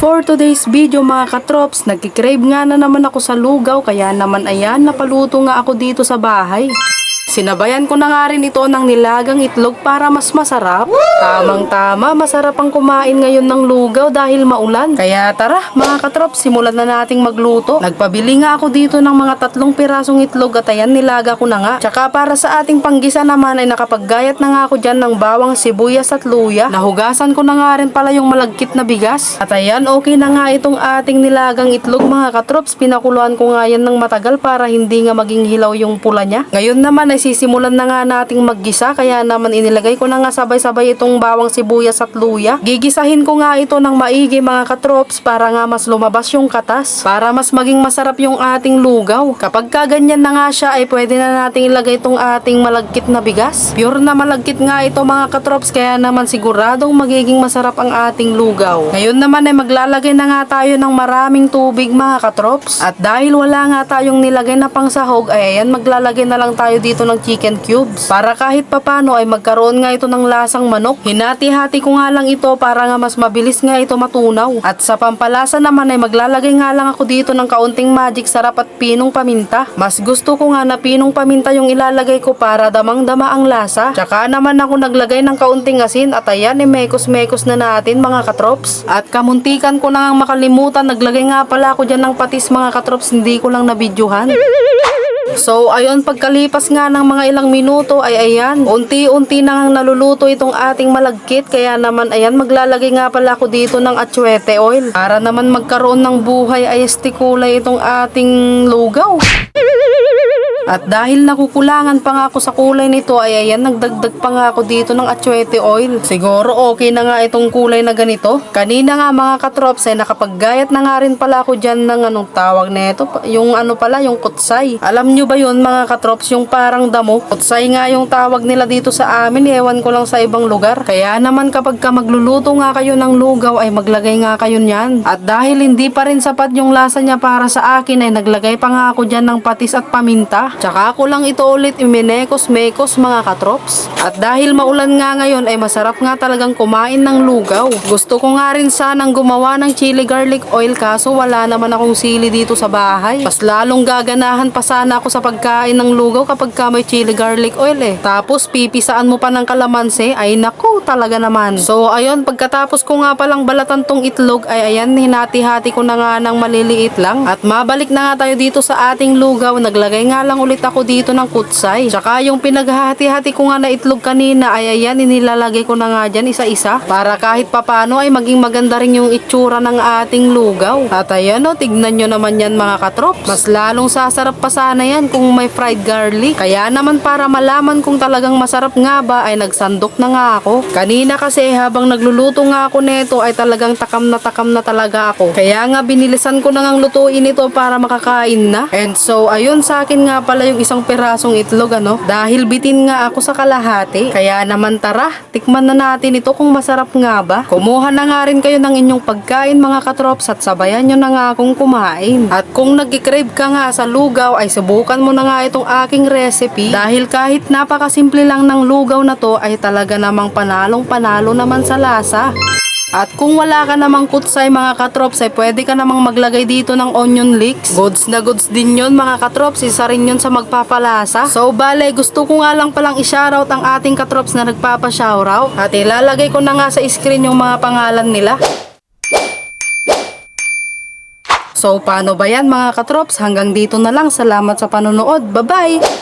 For today's video mga katrops, nagkikrave nga na naman ako sa lugaw kaya naman ayan, napaluto nga ako dito sa bahay. Sinabayan ko na nga rin ito ng nilagang itlog para mas masarap. Tamang tama, masarap ang kumain ngayon ng lugaw dahil maulan. Kaya tara mga katrops, simulan na nating magluto. Nagpabili nga ako dito ng mga tatlong pirasong itlog at ayan nilaga ko na nga. Tsaka para sa ating panggisa naman ay nakapaggayat na nga ako dyan ng bawang sibuyas at luya. Nahugasan ko na nga rin pala yung malagkit na bigas. At ayan, okay na nga itong ating nilagang itlog mga katrops. Pinakuluan ko nga yan ng matagal para hindi nga maging hilaw yung pula niya. Ngayon naman ay sisimulan na nga nating maggisa kaya naman inilagay ko na nga sabay-sabay itong bawang sibuyas at luya. Gigisahin ko nga ito ng maigi mga katrops para nga mas lumabas yung katas. Para mas maging masarap yung ating lugaw. Kapag kaganyan na nga siya ay pwede na nating ilagay itong ating malagkit na bigas. Pure na malagkit nga ito mga katrops kaya naman siguradong magiging masarap ang ating lugaw. Ngayon naman ay maglalagay na nga tayo ng maraming tubig mga katrops. At dahil wala nga tayong nilagay na pangsahog ay ayan maglalagay na lang tayo dito ng chicken cubes. Para kahit papano ay magkaroon nga ito ng lasang manok. Hinati-hati ko nga lang ito para nga mas mabilis nga ito matunaw. At sa pampalasa naman ay maglalagay nga lang ako dito ng kaunting magic sarap at pinong paminta. Mas gusto ko nga na pinong paminta yung ilalagay ko para damang-dama ang lasa. Tsaka naman ako naglagay ng kaunting asin at ayan ay mekos-mekos na natin mga katrops. At kamuntikan ko na nga makalimutan naglagay nga pala ako dyan ng patis mga katrops hindi ko lang nabidyohan. So, ayun, pagkalipas nga ng mga ilang minuto ay ayan, unti-unti na ngang naluluto itong ating malagkit. Kaya naman, ayan, maglalagay nga pala ako dito ng atsuete oil. Para naman magkaroon ng buhay ay kulay itong ating lugaw. At dahil nakukulangan pa nga ako sa kulay nito ay ayan nagdagdag pa nga ako dito ng atsuete oil. Siguro okay na nga itong kulay na ganito. Kanina nga mga katrops ay nakapaggayat na nga rin pala ako dyan ng anong tawag na ito. Yung ano pala yung kutsay. Alam nyo ba yun mga katrops yung parang damo? Kutsay nga yung tawag nila dito sa amin. Ewan ko lang sa ibang lugar. Kaya naman kapag ka magluluto nga kayo ng lugaw ay maglagay nga kayo niyan. At dahil hindi pa rin sapat yung lasa niya para sa akin ay naglagay pa nga ako dyan ng patis at paminta. Tsaka ako lang ito ulit iminekos-mekos mga katrops. At dahil maulan nga ngayon ay masarap nga talagang kumain ng lugaw. Gusto ko nga rin sanang gumawa ng chili garlic oil kaso wala naman akong sili dito sa bahay. Mas lalong gaganahan pa sana ako sa pagkain ng lugaw kapag ka may chili garlic oil eh. Tapos pipisaan mo pa ng kalamansi ay naku talaga naman. So ayun pagkatapos ko nga palang balatan tong itlog ay ayan hinati-hati ko na nga ng maliliit lang. At mabalik na nga tayo dito sa ating lugaw. Naglagay nga lang ulit ako dito ng kutsay. Tsaka yung pinaghahati-hati ko nga na itlog kanina ay ayan inilalagay ko na nga dyan isa-isa. Para kahit papano ay maging maganda rin yung itsura ng ating lugaw. At ayan o, tignan nyo naman yan mga katrop. Mas lalong sasarap pa sana yan kung may fried garlic. Kaya naman para malaman kung talagang masarap nga ba ay nagsandok na nga ako. Kanina kasi habang nagluluto nga ako neto ay talagang takam na takam na talaga ako. Kaya nga binilisan ko na ngang lutuin ito para makakain na. And so ayun sa akin nga pala yung isang pirasong itlog ano. Dahil bitin nga ako sa kalahati. Kaya naman tara, tikman na natin ito kung masarap nga ba. Kumuha na nga rin kayo ng inyong pagkain mga katrops at sabayan nyo na nga akong kumain. At kung nagkikrave ka nga sa lugaw ay subukan mo na nga itong aking recipe. Dahil kahit napakasimple lang ng lugaw na to ay talaga namang panalong panalo naman sa lasa. At kung wala ka namang kutsay mga katrops ay pwede ka namang maglagay dito ng onion leeks. Goods na goods din yun mga katrops, isa rin yun sa magpapalasa. So bale, gusto ko nga lang palang i-shoutout ang ating katrops na nagpapa-shoutout. At ilalagay ko na nga sa screen yung mga pangalan nila. So paano ba yan mga katrops? Hanggang dito na lang. Salamat sa panonood. Bye-bye!